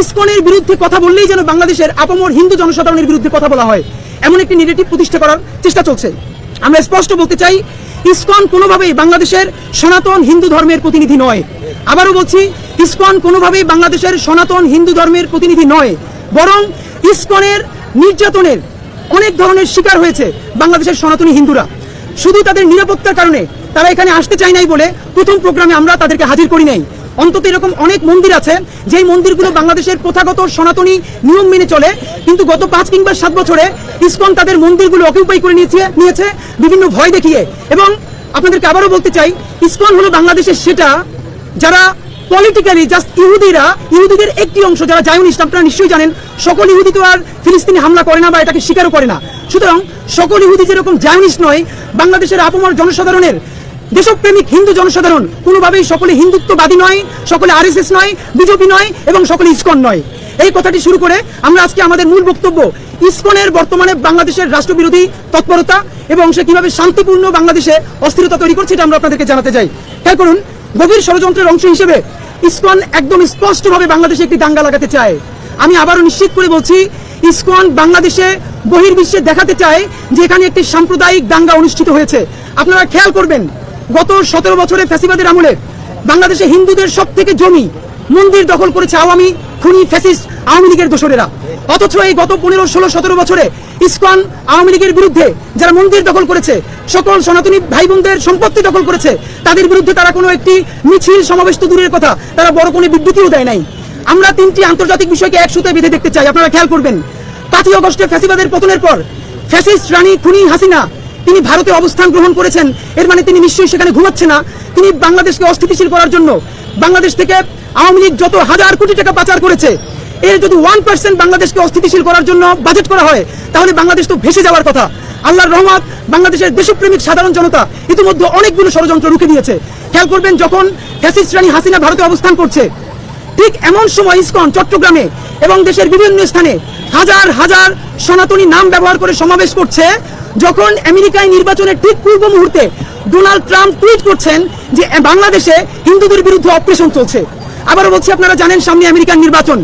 ইসকনের বিরুদ্ধে কথা বললেই যেন বাংলাদেশের আপামর হিন্দু জনসাধারণের বিরুদ্ধে কথা বলা হয়। এমন একটি নেগেটিভ প্রতিষ্ঠা করার চেষ্টা চলছে। আমরা স্পষ্ট বলতে চাই, ইসকন কোনোভাবেই বাংলাদেশের সনাতন হিন্দু ধর্মের প্রতিনিধি নয়। আবারও বলছি, ইসকন কোনোভাবেই বাংলাদেশের সনাতন হিন্দু ধর্মের প্রতিনিধি নয়, বরং ইসকনের নির্যাতনের অনেক ধরনের শিকার হয়েছে বাংলাদেশের সনাতনী হিন্দুরা। শুধু তাদের নিরাপত্তার কারণে তারা এখানে আসতে চায় নাই বলে প্রথম প্রোগ্রামে আমরা তাদেরকে হাজির করি নাই। অন্তত এরকম অনেক মন্দির আছে, যেই মন্দিরগুলো বাংলাদেশের প্রথাগত সনাতনী নিয়ম মেনে চলে, কিন্তু গত পাঁচ কিংবা সাত বছরে ইসকন তাদের মন্দিরগুলো অকিউপাই করে নিয়েছে নিয়েছে, বিভিন্ন ভয় দেখিয়ে। এবং আপনাদেরকে আবারও বলতে চাই, ইসকন হলো বাংলাদেশের সেটা যারা পলিটিক্যালি জাস্ট ইহুদিরা, ইহুদিদের একটি অংশ, যারা জায়নিস্ট আপনারা নিশ্চয়ই জানেন, সকল ইহুদি তো আর ফিলিস্তিনি হামলা করে না বা এটাকে স্বীকারও করে না। সুতরাং সকল ইহুদি যেরকম জায়নিস্ট নয়, বাংলাদেশের আপমর জনসাধারণের দেশপ্রেমিক হিন্দু জনসাধারণ কোনোভাবেই সকলে হিন্দুত্ববাদী নয়, সকলে আরএসএস নয় বিজেপি নয় এবং সকলে ইস্কন নয়। এই কথাটি শুরু করে আমরা আজকে আমাদের মূল বক্তব্য, ইসকনের বর্তমানে বাংলাদেশের রাষ্ট্রবিরোধী তৎপরতা এবং সে কীভাবে শান্তিপূর্ণ বাংলাদেশে অস্থিরতা তৈরি করছে এটা আমরা আপনাদেরকে জানাতে চাই। খেয়াল করুন, গভীর ষড়যন্ত্রের অংশ হিসেবে ইসকন একদম স্পষ্টভাবে বাংলাদেশে একটি দাঙ্গা লাগাতে চায়। আমি আবারও নিশ্চিত করে বলছি, ইসকন বাংলাদেশে বহির্বিশ্বে দেখাতে চায় যে এখানে একটি সাম্প্রদায়িক দাঙ্গা অনুষ্ঠিত হয়েছে। আপনারা খেয়াল করবেন গত সতেরো বছরে ফ্যাসিবাদের আমলে বাংলাদেশে হিন্দুদের সব থেকে জমি মন্দির দখল করেছে আওয়ামী খুনি ফ্যাসিস্ট আওয়ামী লীগের দোসরেরা। অথচ এই গত পনেরো, ষোলো, সতেরো বছরে ইসকন আওয়ামী লীগের বিরুদ্ধে যারা মন্দির দখল করেছে, সকল সনাতনী ভাই বোনদের সম্পত্তি দখল করেছে, তাদের বিরুদ্ধে তারা কোনো একটি মিছিল, সমাবেশ তো দূরের কথা, তারা বড় কোনো বিবৃতিও দেয় নাই। আমরা তিনটি আন্তর্জাতিক বিষয়কে এক সুতায় বেঁধে দেখতে চাই, আপনারা খেয়াল করবেন। পাঁচই অগস্টে ফ্যাসিবাদের পতনের পর ফ্যাসিস্ট রানী খুনি হাসিনা তিনি ভারতে অবস্থান গ্রহণ করেছেন। এর মানে তিনি নিশ্চয়ই সেখানে ঘুমাচ্ছে না। তিনি বাংলাদেশকে অস্থিতিশীল করার জন্য বাংলাদেশ থেকে আওয়ামী লীগ যত হাজার কোটি টাকা পাচার করেছে, এর যদি ওয়ান পার্সেন্ট বাংলাদেশকে অস্থিতিশীল করার জন্য বাজেট করা হয়, তাহলে বাংলাদেশ তো ভেসে যাওয়ার কথা। আল্লাহর রহমত, বাংলাদেশের দেশপ্রেমিক সাধারণ জনতা ইতিমধ্যে অনেকগুলো ষড়যন্ত্র রুখে দিয়েছে। খেয়াল করবেন, যখন ফ্যাসিস্ট রানী হাসিনা ভারতে অবস্থান করছে, ঠিক এমন সময় ইসকন, চট্টগ্রামে এবং দেশের বিভিন্ন স্থানে হাজার হাজার সনাতনী নাম ব্যবহার করে সমাবেশ করছে যখন আমেরিকায় নির্বাচনের ঠিক পূর্ব মুহূর্তে ডোনাল্ড ট্রাম্প টুইট করছেন যে বাংলাদেশে হিন্দুদের বিরুদ্ধে অপারেশন চলছে। আবারও বলছি, আপনারা জানেন সামনে আমেরিকান নির্বাচন।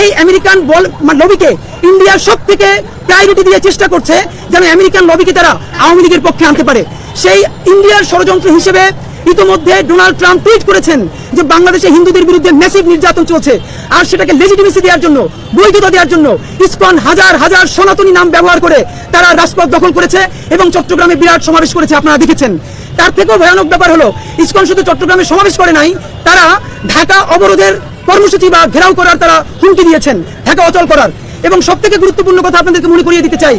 এই আমেরিকান বল লবিকে ইন্ডিয়ার সব থেকে প্রায়োরিটি দিয়ে চেষ্টা করছে যেন আমেরিকান লবিকে তারা আওয়ামী লীগের পক্ষে আনতে পারে। সেই ইন্ডিয়ার ষড়যন্ত্র হিসেবে ইতোমধ্যে ডোনাল্ড ট্রাম্প টুইট করেছেন যে বাংলাদেশে হিন্দুদের বিরুদ্ধে ম্যাসিভ নির্যাতন চলছে। আর সেটাকে লেজিটিমেসি দেওয়ার জন্য, বৈধতা দেওয়ার জন্য ইসকন হাজার হাজার সনাতনী নাম ব্যবহার করে তারা রাজপথ দখল করেছে এবং চট্টগ্রামে বিরাট সমাবেশ করেছে আপনারা দেখেছেন। তার থেকেও ভয়ানক ব্যাপার হলো, ইসকন শুধু চট্টগ্রামে সমাবেশ করে নাই, তারা ঢাকা অবরোধের কর্মসূচি বা ঘেরাও করার তারা হুমকি দিয়েছেন, ঢাকা অচল করার। এবং সব থেকে গুরুত্বপূর্ণ কথা আপনাদেরকে মনে করিয়ে দিতে চাই,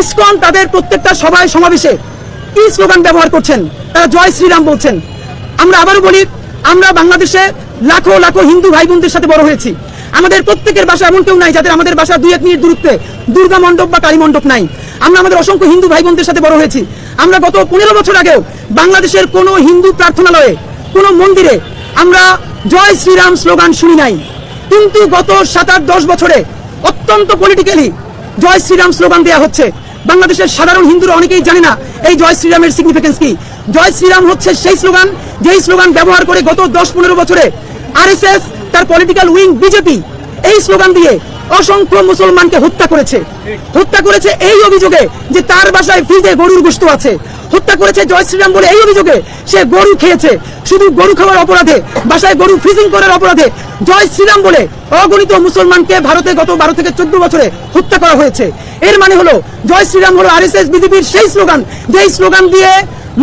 ইসকন তাদের প্রত্যেকটা সভায় সমাবেশে কি স্লোগান ব্যবহার করছেন, তারা জয় শ্রীরাম বলছেন। আমরা আবারও বলি, আমরা বাংলাদেশে লাখো লাখো হিন্দু ভাই বোনদের সাথে বড় হয়েছি। আমাদের প্রত্যেকের বাসা এমন কেউ নাই যাদের আমাদের বাসা দুই এক মিনিট দূরত্বে, দুর্গা মণ্ডপ বা কালী মণ্ডপ নাই। আমরা আমাদের অসংখ্য হিন্দু ভাই বোনদের সাথে বড় হয়েছি। আমরা গত পনেরো বছর আগেও বাংলাদেশের কোনো হিন্দু প্রার্থনালয়ে, কোনো মন্দিরে আমরা জয় শ্রীরাম স্লোগান শুনি নাই। কিন্তু গত সাত আট দশ বছরে অত্যন্ত পলিটিক্যালি জয় শ্রীরাম স্লোগান দেওয়া হচ্ছে। বাংলাদেশের সাধারণ হিন্দুরা অনেকেই জানে না এই জয় শ্রীরামের সিগনিফিকেন্স কি। জয় শ্রীরাম হচ্ছে সেই স্লোগান, যেই স্লোগান ব্যবহার করে গত দশ পনেরো বছরে আরএসএস তার পলিটিক্যাল উইং বিজেপি এই স্লোগান দিয়ে অসংখ্য মুসলমানকে হত্যা করেছে। হত্যা করেছে এই অভিযোগে যে তার বাসায় ফ্রিজে গরুর গোস্ত আছে। হত্যা করেছে জয় শ্রীরাম বলে এই অভিযোগে সে গরু খেয়েছে। শুধু গরু খাওয়ার অপরাধে, বাসায় গরু ফ্রিজিং করার অপরাধে জয় শ্রীরাম বলে অগণিত মুসলমানকে ভারতে গত বারো থেকে চোদ্দ বছরে হত্যা করা হয়েছে। এর মানে হলো, জয় শ্রীরাম হলো আর এস এস বিজেপির সেই স্লোগান, যেই স্লোগান দিয়ে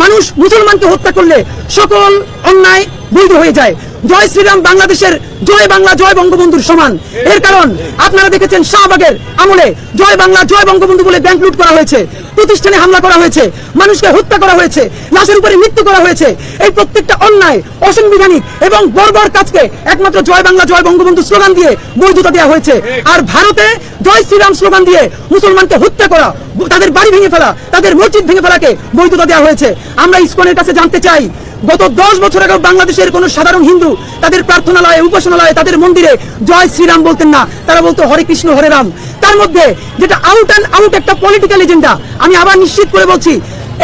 মানুষ মুসলমানকে হত্যা করলে সকল অন্যায় বৈধ হয়ে যায়। জয় শ্রীরাম বাংলাদেশের, জয় বাংলা, জয় বঙ্গবন্ধুর সমান। এর কারণ, আপনারা দেখেছেন শাহবাগের আমলে জয় বাংলা, জয় বঙ্গবন্ধু বলে ব্যাংক লুট করা হয়েছে। প্রতিষ্ঠানে হামলা করা হয়েছে, মানুষকে হত্যা করা হয়েছে, লাশের উপরে মৃত্যু করা হয়েছে। এই প্রত্যেকটা অন্যায়, অসাংবিধানিক এবং বর্বর কাজকে একমাত্র জয় বাংলা, জয় বঙ্গবন্ধু স্লোগান দিয়ে বৈধতা দেওয়া হয়েছে। আর ভারতে জয় শ্রীরাম স্লোগান দিয়ে মুসলমানকে হত্যা করা, তাদের বাড়ি ভেঙে ফেলা, তাদের মসজিদ ভেঙে ফেলাকে বৈধতা দেওয়া হয়েছে। আমরা ইসকনের কাছে জানতে চাই, গত দশ বছর আগে বাংলাদেশের কোন সাধারণ হিন্দু তাদের প্রার্থনালয়ে, উপাসনালয়ে, তাদের মন্দিরে জয় শ্রীরাম বলতেন না। তারা বলতো, হরে কৃষ্ণ, হরে রাম। তার মধ্যে যেটা আউট অ্যান্ড আউট একটা পলিটিক্যাল এজেন্ডা আমি আবার নিশ্চিত করে বলছি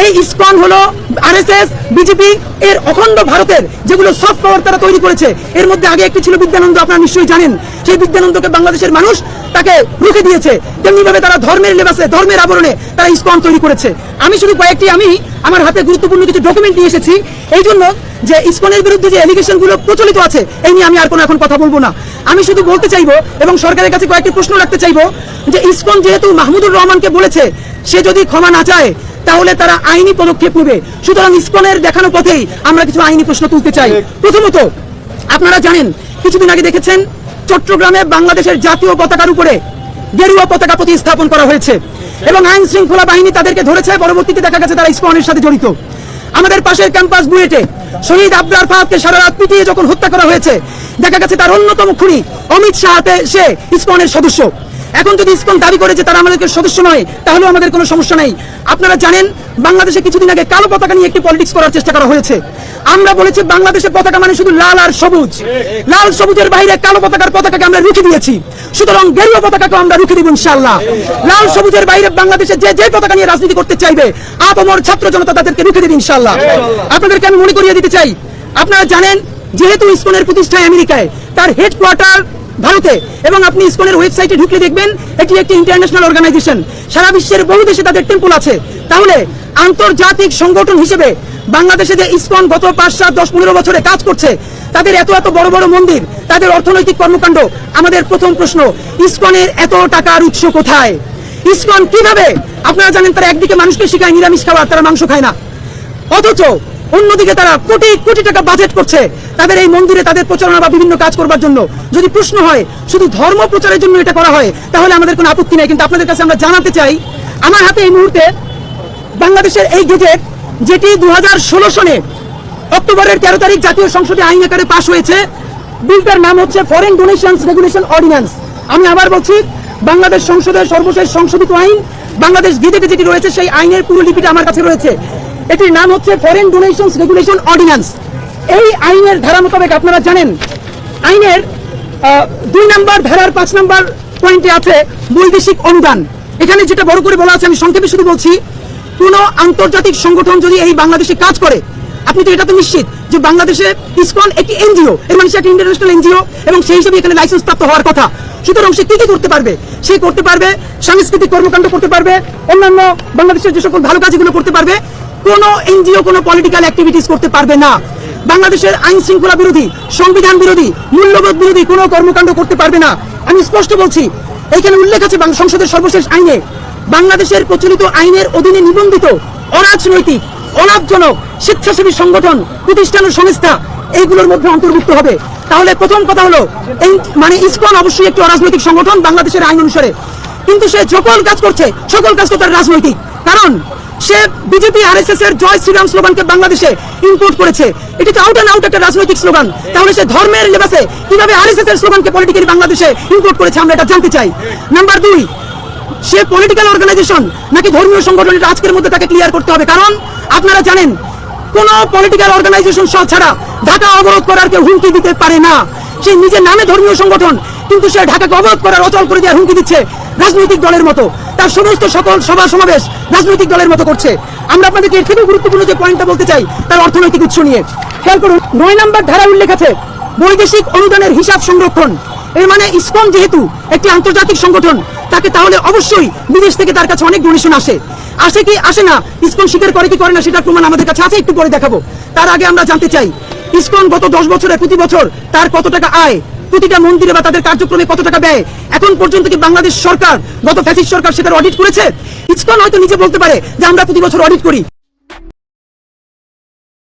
এই ইসকন হলো আরএসএস, বিজেপি, এর অখণ্ড ভারতের যেগুলো সফট পাওয়ার তারা তৈরি করেছে। এর মধ্যে আগে একটি ছিল বিদ্যানন্দ, আপনারা নিশ্চয়ই জানেন। সেই বিদ্যানন্দকে বাংলাদেশের মানুষ তাকে রুখে দিয়েছে। তেমনি ভাবে তারা ধর্মের লেবাসে, ধর্মের আবরণে তারা ইসকন তৈরি করেছে। আমি শুধু কয়েকটি, আমি আমার হাতে গুরুত্বপূর্ণ কিছু ডকুমেন্ট নিয়ে এসেছি। এই জন্য যে ইসকনের বিরুদ্ধে যে এলিগেশনগুলো প্রচলিত আছে, এই নিয়ে আমি আর কোনো এখন কথা বলব না। আমি শুধু বলতে চাইব এবং সরকারের কাছে কয়েকটি প্রশ্ন রাখতে চাইব যে ইসকন যেহেতু মাহমুদুর রহমানকে বলেছে, সে যদি ক্ষমা না চায় তাহলে তারা আইনি পদক্ষেপ নেবে। সুতরাং ইসকনের দেখানো পথেই আমরা কিছু আইনি প্রশ্ন তুলতে চাই। প্রথমত, আপনারা জানেন, কিছুদিন আগে দেখেছেন চট্টগ্রামে বাংলাদেশের জাতীয় পতাকার উপরে গেরুয়া পতাকা প্রতিস্থাপন করা হয়েছে। এবং আইন শৃঙ্খলা বাহিনী তাদেরকে ধরেছে, পরবর্তীতে দেখা গেছে তারা ইসকনের সাথে জড়িত। আমাদের পাশের ক্যাম্পাস বুয়েটে শহীদ আবরার ফাহাদকে সারা রাত পিটিয়ে যখন হত্যা করা হয়েছে, দেখা গেছে তার অন্যতম খুনি অমিত শাহতে সে ইসকনের সদস্য। এখন যদি ইসকন দাবি করে যে তারা আমাদেরকে সদস্য নয়, তাহলেও আমাদের কোনো সমস্যা নেই। আপনারা জানেন, বাংলাদেশে কিছুদিন আগে কালো পতাকা নিয়ে একটি পলিটিক্স করার চেষ্টা করা হয়েছে। আমরা বলেছি বাংলাদেশের পতাকা মানে শুধু লাল আর সবুজ। লাল সবুজের বাইরে কালো পতাকার পতাকাকে আমরা রুখে দিয়েছি। সুতরাং গেরুয়া পতাকাকে আমরা রুখে দিব ইনশাআল্লাহ। লাল সবুজের বাইরে বাংলাদেশে যে যে পতাকা নিয়ে রাজনীতি করতে চাইবে, আপমর ছাত্র জনতা তাদেরকে রুখে দেবে ইনশাআল্লাহ। আপনাদেরকে আমি মনে করিয়ে দিতে চাই। আপনারা জানেন, যেহেতু ইসকনের প্রতিষ্ঠায় আমেরিকায়, তার হেডকোয়ার্টার ভারতে। এবং আপনি ইসকনের ওয়েবসাইটে ঢুকলে দেখবেন এটি একটি ইন্টারন্যাশনাল অর্গানাইজেশন সারা বিশ্বের বহু দেশে তাদের টেম্পল আছে। তাহলে আন্তর্জাতিক সংগঠন হিসেবে বাংলাদেশে যে ইসকন গত পাঁচ, সাত, দশ, পনেরো বছরে কাজ করছে, তাদের এত এত বড় বড় মন্দির, তাদের অর্থনৈতিক কর্মকাণ্ড, আমাদের প্রথম প্রশ্ন, ইসকনের এত টাকার উৎস কোথায়? ইসকন কীভাবে? আপনারা জানেন তারা একদিকে মানুষকে শিখায় নিরামিষ খাবার, তারা মাংস খায় না। অথচ অন্যদিকে তারা কোটি কোটি টাকা বাজেট করছে। তাদের এই মন্দিরে তাদের প্রচারণা বা বিভিন্ন কাজ করবার জন্য। যদি প্রশ্ন হয়, শুধু ধর্ম প্রচারের জন্য এটা করা হয়, তাহলে আমাদের কোনো আপত্তি নেই। কিন্তু আপনাদের কাছে আমরা জানাতে চাই, আমার হাতে এই মুহূর্তে বাংলাদেশের এই গেজেট, যেটি দু সনে অক্টোবরের তেরো তারিখ জাতীয় সংসদে আইন আকারে পাশ হয়েছে, বিলটার নাম হচ্ছে ফরেন ডোনেশনস রেগুলেশন অর্ডিন্যান্স আমি আবার বলছি, বাংলাদেশ সংসদের সর্বশেষ সংশোধিত আইন, বাংলাদেশ গেজেটে যেটি রয়েছে, সেই আইনের পুরো লিপিটা আমার কাছে রয়েছে। এটির নাম হচ্ছে ফরেন ডোনেশনস রেগুলেশন অর্ডিন্যান্স এই আইনের ধারা মোতাবেক আপনারা জানেন, আইনের দুই নাম্বার ধারার পাঁচ নাম্বার পয়েন্টে আছে বৈদেশিক অনুদান। এখানে যেটা বড় করে বলা আছে, আমি সংক্ষেপে শুধু বলছি, কোন আন্তর্জাতিক সংগঠন যদি এই বাংলাদেশে কাজ করে, আপনি তো এটা তো নিশ্চিত যে বাংলাদেশে ইসকন একটি এনজিও, এর মানে সে একটি ইন্টারন্যাশনাল এনজিও, এবং সেই হিসেবে এখানে লাইসেন্স প্রাপ্ত হওয়ার কথা। সুতরাং সে কি কি করতে পারবে? সে করতে পারবে, সাংস্কৃতিক কর্মকাণ্ড করতে পারবে, অন্যান্য বাংলাদেশের যে সকল ভালো কাজগুলো করতে পারবে কোন এনজিও, কোনো পলিটিক্যাল অ্যাক্টিভিটিস করতে পারবে না। বাংলাদেশের আইন শৃঙ্খলা বিরোধী, সংবিধান বিরোধী, মূল্যবোধ বিরোধী কোনো কর্মকাণ্ড করতে পারবে না। আমি স্পষ্ট বলছি এইখানে উল্লেখ আছে সংসদের সর্বশেষ আইনে, বাংলাদেশের প্রচলিত আইনের অধীনে নিবন্ধিত অরাজনৈতিক, অলাভজনক, স্বেচ্ছাসেবী সংগঠন, প্রতিষ্ঠান ও সংস্থা এইগুলোর মধ্যে অন্তর্ভুক্ত হবে। তাহলে প্রথম কথা হলো, এই মানে ইসকন অবশ্যই একটি অরাজনৈতিক সংগঠন বাংলাদেশের আইন অনুসারে। কিন্তু সে সকল কাজ করছে, সকল কাজ তো তার রাজনৈতিক। কারণ সে বিজেপি আরএসএস এর জয় শ্রীরাম স্লোগানকে বাংলাদেশে ইম্পোর্ট করেছে। এটি তো আউট অ্যান্ড আউট একটা রাজনৈতিক স্লোগান? তাহলে সে ধর্মের লেবাসে কীভাবে আরএসএস এর স্লোগানকে পলিটিক্যালি বাংলাদেশে ইম্পোর্ট করেছে আমরা এটা জানতে চাই। নাম্বার দুই, সে পলিটিক্যাল অর্গানাইজেশন নাকি ধর্মীয় সংগঠন এটা আজকের মধ্যে তাকে ক্লিয়ার করতে হবে? কারণ আপনারা জানেন, কোন পলিটিক্যাল অর্গানাইজেশন সহ ছাড়া ঢাকা অবরোধ করার কেউ হুমকি দিতে পারে না। সে নিজের নামে ধর্মীয় সংগঠন, কিন্তু সে ঢাকাকে অবরোধ করার অচল করে দেওয়ার হুমকি দিচ্ছে। রাজনৈতিক দলের মতো। তার সমস্ত সকল সভা সমাবেশ রাজনৈতিক দলের মতো করছে। আমরা আপনাদেরকে এর থেকেও গুরুত্বপূর্ণ যে পয়েন্টটা বলতে চাই, তার অর্থনৈতিক উৎস নিয়ে। খেয়াল করুন, নয় নম্বর ধারা উল্লেখ আছে, বৈদেশিক অনুদানের হিসাব সংরক্ষণ। এর মানে ইসকন যেহেতু একটি আন্তর্জাতিক সংগঠন, তাকে তাহলে অবশ্যই বিদেশ থেকে তার কাছে অনেক ডোনেশন আসে। আসে কি আসে না, ইসকন স্বীকার করে কি করে না সেটার প্রমাণ আমাদের কাছে আছে, একটু পরে দেখাবো। তার আগে আমরা জানতে চাই, ইসকন গত দশ বছরে প্রতি বছর তার কত টাকা আয়? প্রতিটা মন্দিরে বা তাদের কার্যক্রমে কত টাকা ব্যয়? এখন পর্যন্ত কি বাংলাদেশ সরকার, গত ফ্যাসিস সরকার সেটার অডিট করেছে? ইসকন হয়তো নিজে বলতে পারে যে আমরা প্রতি বছর অডিট করি।